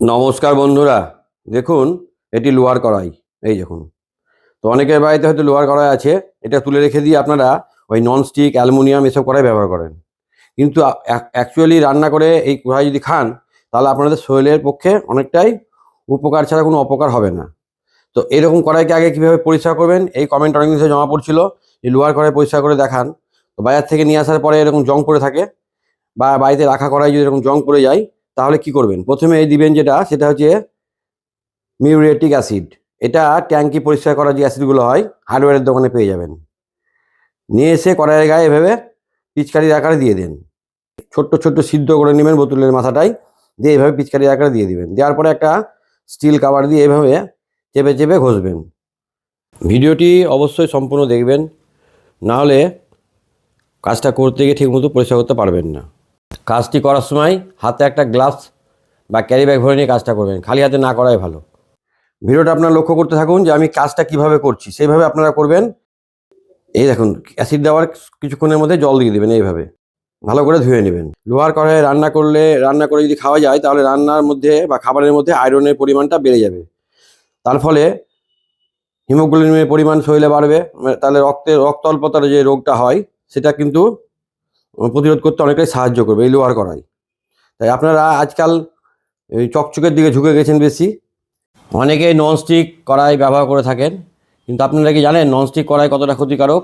নমস্কার বন্ধুরা, দেখুন, এটি লোহার কড়াই, এই দেখুন। তো অনেকের বাড়িতে হয়তো লোহার কড়াই আছে, এটা তুলে রেখে দিয়ে আপনারা ওই ননস্টিক অ্যালুমিনিয়াম এসব কড়াই ব্যবহার করেন। কিন্তু অ্যাকচুয়ালি রান্না করে এই কড়াই যদি খান, তাহলে আপনাদের শরীরের পক্ষে অনেকটাই উপকার ছাড়া কোনো অপকার হবে না। তো এরকম কড়াইকে আগে কীভাবে পরিষ্কার করবেন, এই কমেন্ট অনেক দিন জমা পড়ছিল, যে লোহার কড়াই পরিষ্কার করে দেখান। তো বাজার থেকে নিয়ে আসার পরে এরকম জং পড়ে থাকে, বা বাড়িতে রাখা কড়াই যদি এরকম জং পড়ে যায় তাহলে কি করবেন? প্রথমে এই দিবেন যেটা, সেটা হচ্ছে মিউরেটিক অ্যাসিড। এটা ট্যাঙ্কি পরিষ্কার করা যে অ্যাসিডগুলো হয়, হার্ডওয়্যারের দোকানে পেয়ে যাবেন। নিয়ে এসে কড়াইয়ের গায়ে এভাবে পিচকারির আকারে দিয়ে দেন। ছোট্ট ছোট্ট সিদ্ধ করে নেবেন বোতলের মাথাটাই দিয়ে এভাবে পিচকারির আকারে দিয়ে দিবেন। দেওয়ার পরে একটা স্টিল কাভার দিয়ে এভাবে চেপে চেপে ঘষবেন। ভিডিওটি অবশ্যই সম্পূর্ণ দেখবেন, না হলে কাজটা করতে গিয়ে ঠিকমতো পরিষ্কার করতে পারবেন না। কাজটি করার সময় হাতে একটা গ্লাস বা ক্যারি ব্যাগ ভরে নিয়ে কাজটা করবেন। খালি হাতে না করাই ভালো। ভিডিওটা আপনারা লক্ষ্য করতে থাকুন যে আমি কাজটা কীভাবে করছি। সেইভাবে আপনারা করবেন। এই দেখুন অ্যাসিড দেওয়ার কিছুক্ষণের মধ্যে জল দিয়ে দেবেন এইভাবে। ভালো করে ধুয়ে নেবেন। লোহার কড়াইয়ে রান্না করলে, রান্না করে যদি খাওয়া যায়, তাহলে রান্নার মধ্যে বা খাবারের মধ্যে আয়রনের পরিমাণটা বেড়ে যাবে। তার ফলে হিমোগ্লোবিনের পরিমাণ শরীরে বাড়বে। তাহলে রক্তে, রক্ত অল্পতার যে রোগটা হয়, সেটা কিন্তু প্রতিরোধ করতে অনেকটাই সাহায্য করবে, এই লোহার কড়াই। তাই আপনারা আজকাল চকচকের দিকে ঝুঁকে গেছেন বেশি। অনেকেই ননস্টিক কড়াই ব্যবহার করে থাকেন, কিন্তু আপনারা কি জানেন ননস্টিক কড়াই কতটা ক্ষতিকারক?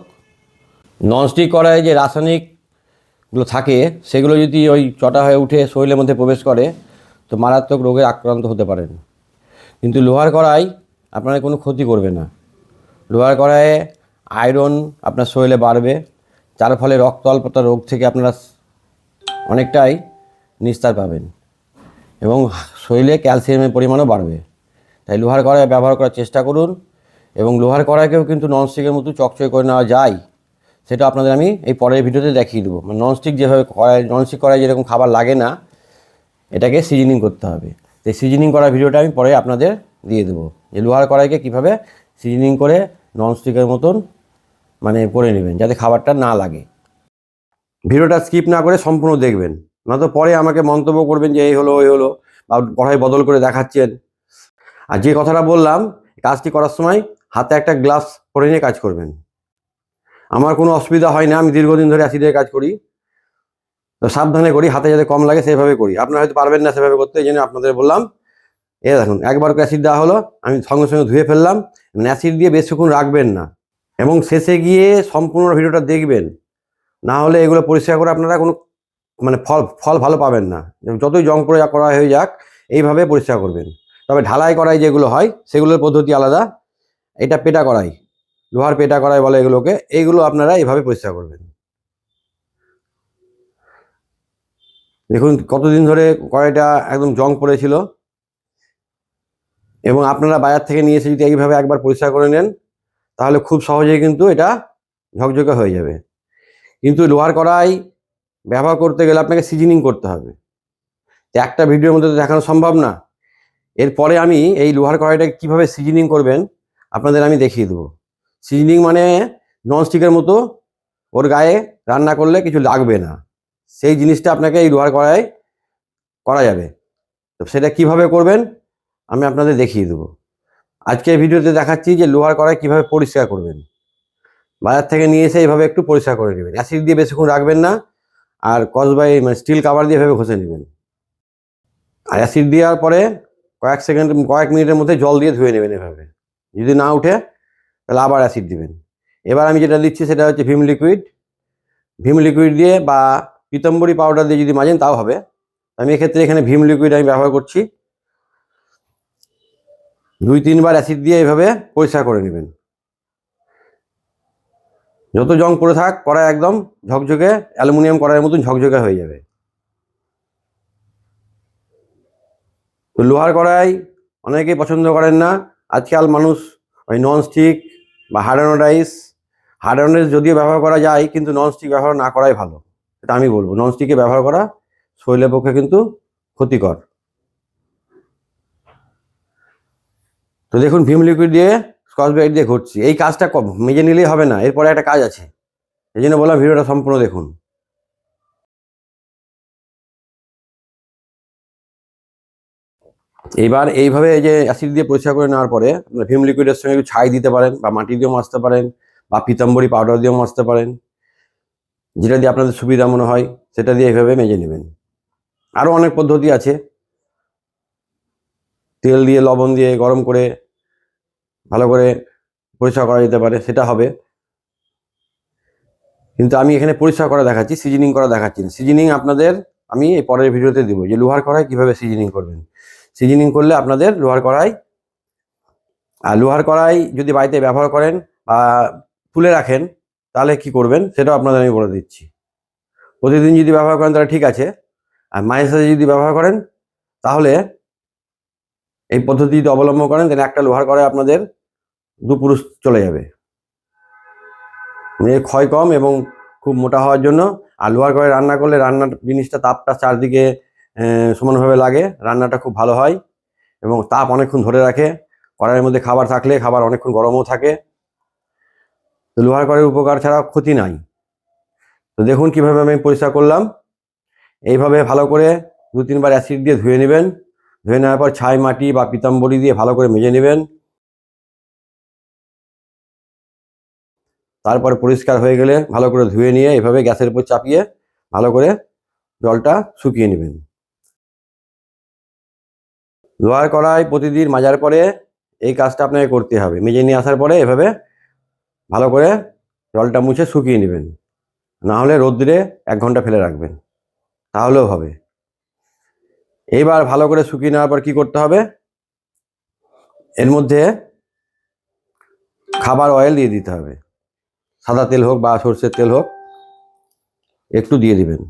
ননস্টিক কড়াই যে রাসায়নিকগুলো থাকে, সেগুলো যদি ওই চটা হয়ে উঠে শরীরের মধ্যে প্রবেশ করে, তো মারাত্মক রোগে আক্রান্ত হতে পারেন। কিন্তু লোহার কড়াই আপনার কোনো ক্ষতি করবে না। লোহার কড়াইয়ে আয়রন আপনার শরীরে বাড়বে যার ফলে রক্ত অল্পতা রোগ থেকে আপনারা অনেকটাই নিস্তার পাবেন। এবং শরীরে ক্যালসিয়ামের পরিমাণও বাড়বে। তাই লোহার কড়াই ব্যবহার করার চেষ্টা করুন এবং লোহার কড়াইকেও কিন্তু ননস্টিকের মতো চকচকে করে নেওয়া যায়, সেটা আপনাদের আমি এই পরের ভিডিওতে দেখিয়ে দেবো। মানে ননস্টিক যেভাবে কড়াই, ননস্টিক কড়াই যেরকম খাবার লাগে না, এটাকে সিজনিং করতে হবে। সেই সিজনিং করার ভিডিওটা আমি পরে আপনাদের দিয়ে দেবো যে লোহার কড়াইকে কীভাবে সিজনিং করে ননস্টিকের মতন মানে করে নেবেন, যাতে খাবারটা না লাগে। ভিডিওটা স্কিপ না করে সম্পূর্ণ দেখবেন। নয়তো পরে আমাকে মন্তব্য করবেন যে, এই হলো, ওই হলো, বা কড়াই বদল করে দেখাচ্ছেন। আর যে কথাটা বললাম, কাজটি করার সময় হাতে একটা গ্লাস পরে নিয়ে কাজ করবেন। আমার কোনো অসুবিধা হয় না, আমি দীর্ঘদিন ধরে অ্যাসিডের কাজ করি। তো সাবধানে করি, হাতে যাতে কম লাগে সেভাবে করি। আপনারা হয়তো পারবেন না সেভাবে করতে, এই জন্য আপনাদের বললাম এ দেখুন, একবার অ্যাসিড দেওয়া হলো, আমি সঙ্গে সঙ্গে ধুয়ে ফেললাম। অ্যাসিড দিয়ে বেশিক্ষণ রাখবেন না। এবং শেষে গিয়ে সম্পূর্ণ ভিডিওটা দেখবেন। না হলে এগুলো পরিষ্কার করে আপনারা কোনো মানে ফল ফল ভালো পাবেন না। যতই জং করে করা হয়ে যাক, এইভাবে পরিষ্কার করবেন। তবে ঢালাই করাই যেগুলো হয়, সেগুলোর পদ্ধতি আলাদা। এটা পেটা করাই, লোহার পেটা করাই বলে এগুলোকে, এইগুলো আপনারা এইভাবে পরিষ্কার করবেন। দেখুন, কতদিন ধরে কড়াইটা একদম জং পড়েছিল। এবং আপনারা বাজার থেকে নিয়ে এসে যদি এইভাবে একবার পরিষ্কার করে নেন তাহলে খুব সহজেই কিন্তু এটা ঝকঝকে হয়ে যাবে। কিন্তু লোহার কড়াই ব্যবহার করতে গেলে আপনাকে সিজনিং করতে হবে। একটা ভিডিওর মধ্যে তো দেখানো সম্ভব না। এরপরে আমি এই লোহার কড়াইটাকে কীভাবে সিজনিং করবেন আপনাদের আমি দেখিয়ে দেবো। সিজনিং মানে ননস্টিকের মতো ওর গায়ে রান্না করলে কিছু লাগবে না। সেই জিনিসটা আপনাকে এই লোহার কড়াই করা যাবে। তো সেটা কীভাবে করবেন আমি আপনাদের দেখিয়ে দেবো। আজকের ভিডিওতে দেখাচ্ছি যে লোহার কড়াই কীভাবে পরিষ্কার করবেন। বাজার থেকে নিয়ে এসে এইভাবে একটু পরিষ্কার করে নেবেন। অ্যাসিড দিয়ে বেশিক্ষণ রাখবেন না আর কসবাই মানে স্টিল কাভার দিয়ে এভাবে ঘষে নেবেন। আর অ্যাসিড দেওয়ার পরে কয়েক সেকেন্ড, কয়েক মিনিটের মধ্যে জল দিয়ে ধুয়ে নেবেন এভাবে। যদি না উঠে তাহলে আবার অ্যাসিড দিবেন। এবার আমি যেটা দিচ্ছি সেটা হচ্ছে ভিম লিকুইড। ভিম লিকুইড দিয়ে বা পিতম্বরী পাউডার দিয়ে যদি মাজেন তাও হবে। আমি এক্ষেত্রে এখানে ভিম লিকুইড আমি ব্যবহার করছি। দুই, তিনবার অ্যাসিড দিয়ে এভাবে পরিষ্কার করে নেবেন। যত জং পড়ে থাক কড়াই একদম ঝকঝকে, অ্যালুমিনিয়াম কড়াইয়ের মতন ঝকঝকে হয়ে যাবে। তো লোহার কড়াই অনেকেই পছন্দ করেন না। আজকাল মানুষ ওই ননস্টিক বা হার্ডানোডাইস হার্ডানোডাইস যদিও ব্যবহার করা যায়, কিন্তু ননস্টিক ব্যবহার না করাই ভালো। এটা আমি বলব ননস্টিকে ব্যবহার করা শরীরের পক্ষে কিন্তু ক্ষতিকর। তো দেখুন ভিম লিকুইড দিয়ে স্কচ ব্রাইট দিয়ে ঘুরছি। এই কাজটা মেজে নিলেই হবে না, এরপরে একটা কাজ আছে। এই জন্য বললাম ভিডিওটা সম্পূর্ণ দেখুন। এইবার এইভাবে এই যে অ্যাসিড দিয়ে পরিষ্কার করে নেওয়ার পরে আপনার ভিম লিকুইডের সঙ্গে একটু ছাই দিতে পারেন, বা মাটি দিয়েও মাজতে পারেন, বা পিতাম্বরী পাউডার দিয়েও মাজতে পারেন। যেটা দিয়ে আপনাদের সুবিধা মনে হয়, সেটা দিয়ে এইভাবে মেজে নেবেন। আরও অনেক পদ্ধতি আছে। তেল দিয়ে, লবণ দিয়ে গরম করে ভালো করে পরিষ্কার করা যেতে পারে, সেটা হবে। কিন্তু আমি এখানে পরিষ্কার করা দেখাচ্ছি, সিজনিং করা দেখাচ্ছি সিজনিং আপনাদের আমি এই পরের ভিডিওতে দেবো, যে লোহার কড়াই কীভাবে সিজনিং করবেন। সিজনিং করলে আপনাদের লোহার কড়াই, আর লোহার কড়াই যদি বাড়িতে ব্যবহার করেন বা তুলে রাখেন, তাহলে কি করবেন, সেটাও আপনাদের আমি বলে দিচ্ছি। প্রতিদিন যদি ব্যবহার করেন, তাহলে ঠিক আছে। আর মায়ের সাথে যদি ব্যবহার করেন, তাহলে এই পদ্ধতি যদি অবলম্বন করেন তাহলে একটা লোহার কড়াই আপনাদের দু পুরুষ চলে যাবে। এর ক্ষয় কম এবং খুব মোটা হওয়ার জন্য, আর লোহার কড়াই রান্না করলে রান্নার জিনিসটা তাপটা চারদিকে সমানভাবে লাগে, রান্নাটা খুব ভালো হয় এবং তাপ অনেকক্ষণ ধরে রাখে। কড়াইয়ের মধ্যে খাবার থাকলে খাবার অনেকক্ষণ গরমও থাকে। তো লোহার কড়াইয়ের উপকার ছাড়া ক্ষতি নাই। তো দেখুন কীভাবে আমি পরিষ্কার করলাম। এইভাবে ভালো করে দু তিনবার অ্যাসিড দিয়ে ধুয়ে নেবেন। ধুয়ে নেওয়ার পর ছাই মাটি বা পিতাম্বরী দিয়ে ভালো করে মেজে নেবেন। তারপর পরিষ্কার হয়ে গেলে ভালো করে ধুয়ে নিয়ে এভাবে গ্যাসের উপর চাপিয়ে ভালো করে জলটা শুকিয়ে নেবেন। লোহার কড়াই প্রতিদিন মাজার পরে এই কাজটা আপনাকে করতে হবে। মেজে নিয়ে আসার পরে এভাবে ভালো করে জলটা মুছে শুকিয়ে নেবেন। না হলে রোদ্রে এক ঘণ্টা ফেলে রাখবেন। তাহলেও হবে। এইবার ভালো করে শুকিয়ে নেওয়ার পর কি করতে হবে? এর মধ্যে খাবার অয়েল দিয়ে দিতে হবে। সাদা তেল হোক বা সর্ষের তেল হোক, একটু দিয়ে দিবেন।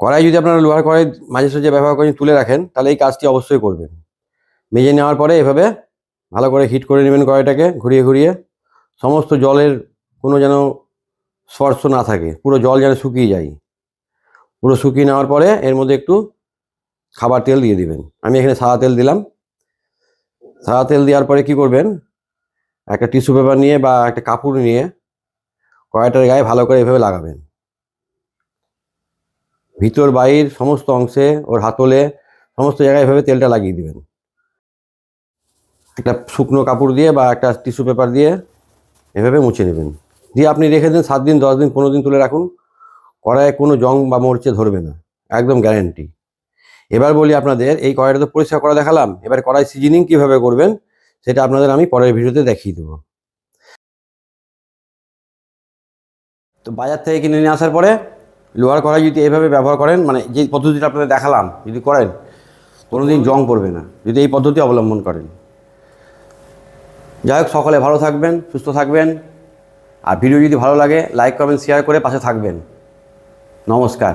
কড়াই যদি আপনারা লোহার কড়াই মাঝে সাঝে ব্যবহার করে তুলে রাখেন, তাহলে এই কাজটি অবশ্যই করবেন। মেজে নেওয়ার পরে এভাবে ভালো করে হিট করে নেবেন কড়াইটাকে, ঘুরিয়ে ঘুরিয়ে। সমস্ত জলের কোনো যেন স্পর্শ না থাকে, পুরো জল যেন শুকিয়ে যায়। পুরো শুকিয়ে নেওয়ার পরে এর মধ্যে একটু খাবার তেল দিয়ে দিবেন। আমি এখানে সাদা তেল দিলাম। সাদা তেল দেওয়ার পরে কি করবেন? একটা টিস্যু পেপার নিয়ে বা একটা কাপড় নিয়ে কড়াইটার গায়ে ভালো করে এভাবে লাগাবেন। ভিতর, বাইর, সমস্ত অংশে, ওর হাতলে, সমস্ত জায়গায় এভাবে তেলটা লাগিয়ে দিবেন। একটা শুকনো কাপড় দিয়ে বা একটা টিস্যু পেপার দিয়ে এভাবে মুছে নেবেন। দিয়ে আপনি রেখে দিন সাত দিন, দশ দিন, পনেরো দিন তুলে রাখুন। কড়াইয়ে কোনো জং বা মরচে ধরবে না, একদম গ্যারেন্টি এবার বলি আপনাদের, এই কড়াইটা তো পরিষ্কার করা দেখালাম, এবার কড়াই সিজনিং কীভাবে করবেন, সেটা আপনাদের আমি পরের ভিডিওতে দেখিয়ে দেবো। তো বাজার থেকে কিনে নিয়ে আসার পরে, লোহার কড়াই যদি এইভাবে ব্যবহার করেন মানে যে পদ্ধতিটা আপনাদের দেখালাম, যদি করেন, কোনোদিন জং পড়বে না, যদি এই পদ্ধতি অবলম্বন করেন। যাই হোক, সকলে ভালো থাকবেন, সুস্থ থাকবেন, আর ভিডিও যদি ভালো লাগে লাইক কমেন্ট শেয়ার করে পাশে থাকবেন। নমস্কার।